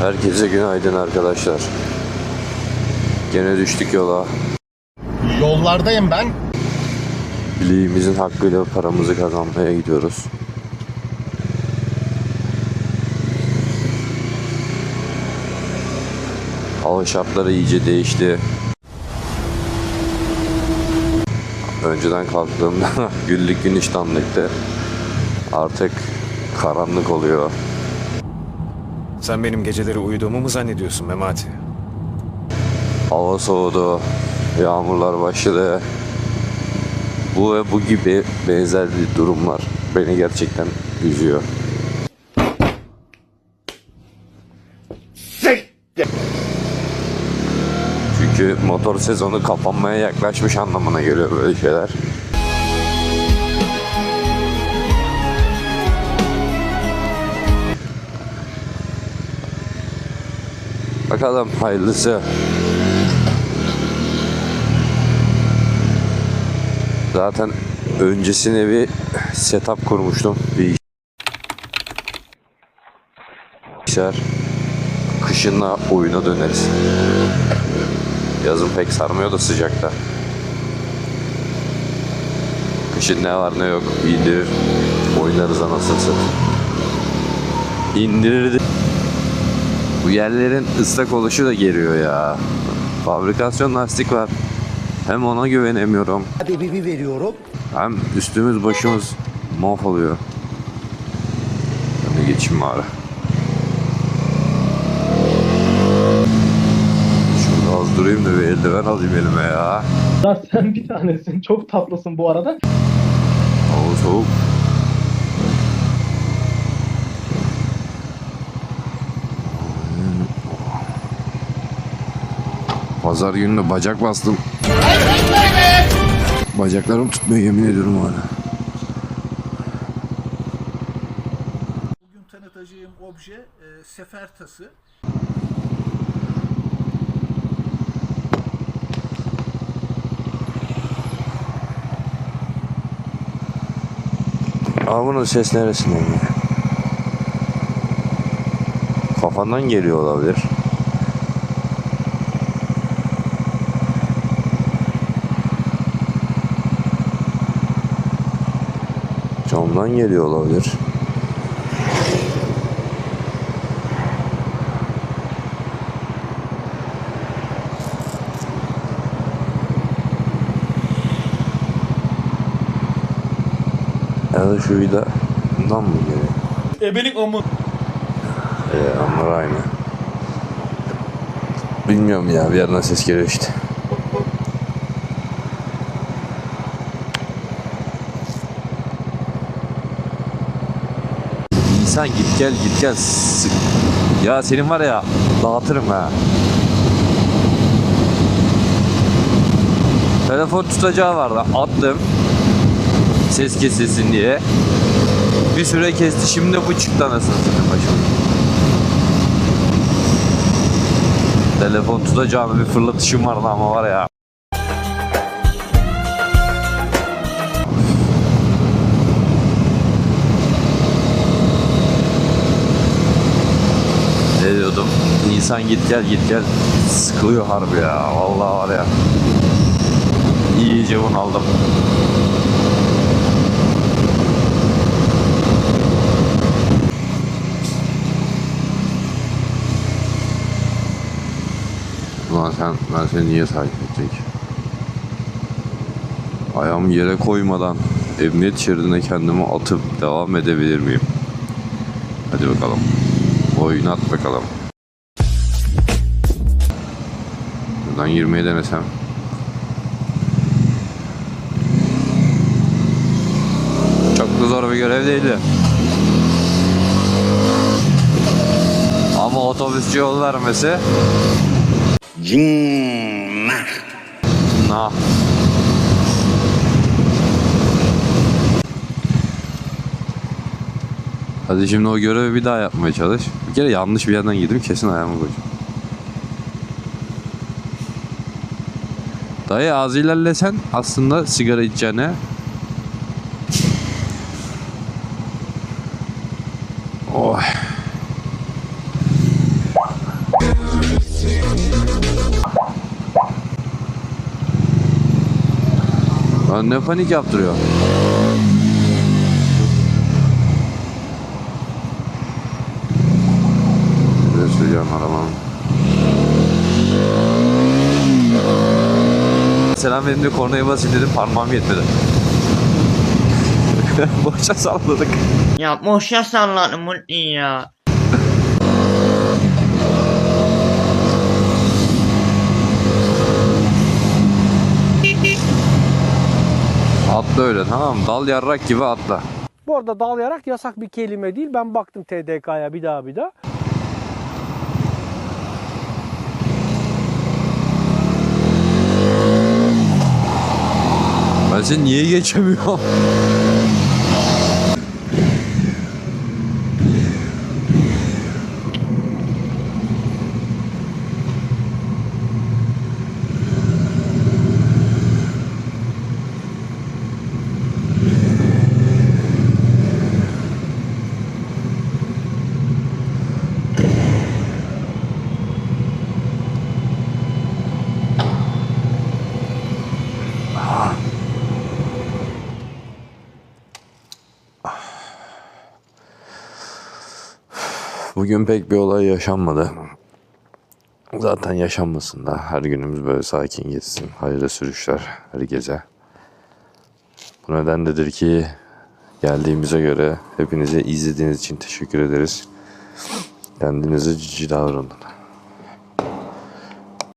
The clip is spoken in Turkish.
Herkese günaydın arkadaşlar. Gene düştük yola. Yollardayım ben. Bileğimizin hakkıyla paramızı kazanmaya gidiyoruz. Hava şartları iyice değişti. Önceden kalktığımda güllük güneştanlıktı. Artık karanlık oluyor. Sen benim geceleri uyuduğumu mu zannediyorsun Memati? Hava soğudu. Yağmurlar başladı. Bu ve bu gibi benzer durumlar beni gerçekten üzüyor. Çünkü motor sezonu kapanmaya yaklaşmış anlamına geliyor böyle şeyler. Bakalım hayırlısı. Zaten öncesine bir setup kurmuştum. Bir bilgisayar. Kışınla oyuna döneriz. Yazın pek sarmıyor da sıcakta. Kışın ne var ne yok indirir. Oynarız anasını satayım. İndirirdi. Bu yerlerin ıslak oluşu da geriyor ya. Fabrikasyon lastik var. Hem ona güvenemiyorum. Adebimi veriyorum. Hem üstümüz başımız mahvoluyor. De geçeyim bari. Şurada az durayım da bir eldiven alayım elime ya. Ya sen bir tanesin. Çok tatlısın bu arada. Hava soğuk. Pazar günü de bacak bastım. Bacaklarım tutmuyor yemin ediyorum hala. Bugün tanıtacağım obje e, sefer tası. Ama bunun ses neresinden ya? Kafandan geliyor olabilir. Camdan geliyor olabilir. Ya da şu vida bundan mı geliyor? Ebelik amı. Ee, onlar aynı. Bilmiyorum ya bir yerden ses geliyor işte. İnsan git gel git gel. Ya senin var ya dağıtırım ha. Telefon tutacağı vardı. Attım. Ses kesilsin diye. Bir süre kesti. Şimdi bu çıktı anasını satayım başıma. Telefon tutacağını bir fırlatışım vardı ama var ya. İnsan git gel git gel sıkılıyor harbi ya. Vallahi var ya. İyice bunaldım. Ulan sen, ben seni niye takip edecek? Ayağımı yere koymadan emniyet şeridine kendimi atıp devam edebilir miyim? Hadi bakalım. Oynat bakalım. Buradan girmeyi denesem. Çok da zor bir görev değildi. Ama otobüsçü yol vermesi Nah. Hadi şimdi o görevi bir daha yapmaya çalış. Bir kere yanlış bir yerden girdim kesin ayağımı koyacağım. Dayı az ilerlesen aslında sigara içeceğine Oh. Ne panik yaptırıyor. Selam benim de kornaya basayım dedim parmağım yetmedi. Boşa salladık. Ya boşa salladım Multi ya. Atla öyle tamam? Dal yarrak gibi atla. Bu arada dalayarak yasak bir kelime değil. Ben baktım TDK'ya bir daha bir daha. Ben seni niye geçemiyorum? Bugün pek bir olay yaşanmadı. Zaten yaşanmasın da her günümüz böyle sakin geçsin. Hayırlı sürüşler her gece. Bu nedenledir ki geldiğimize göre hepinize izlediğiniz için teşekkür ederiz. Kendinize cici davranın.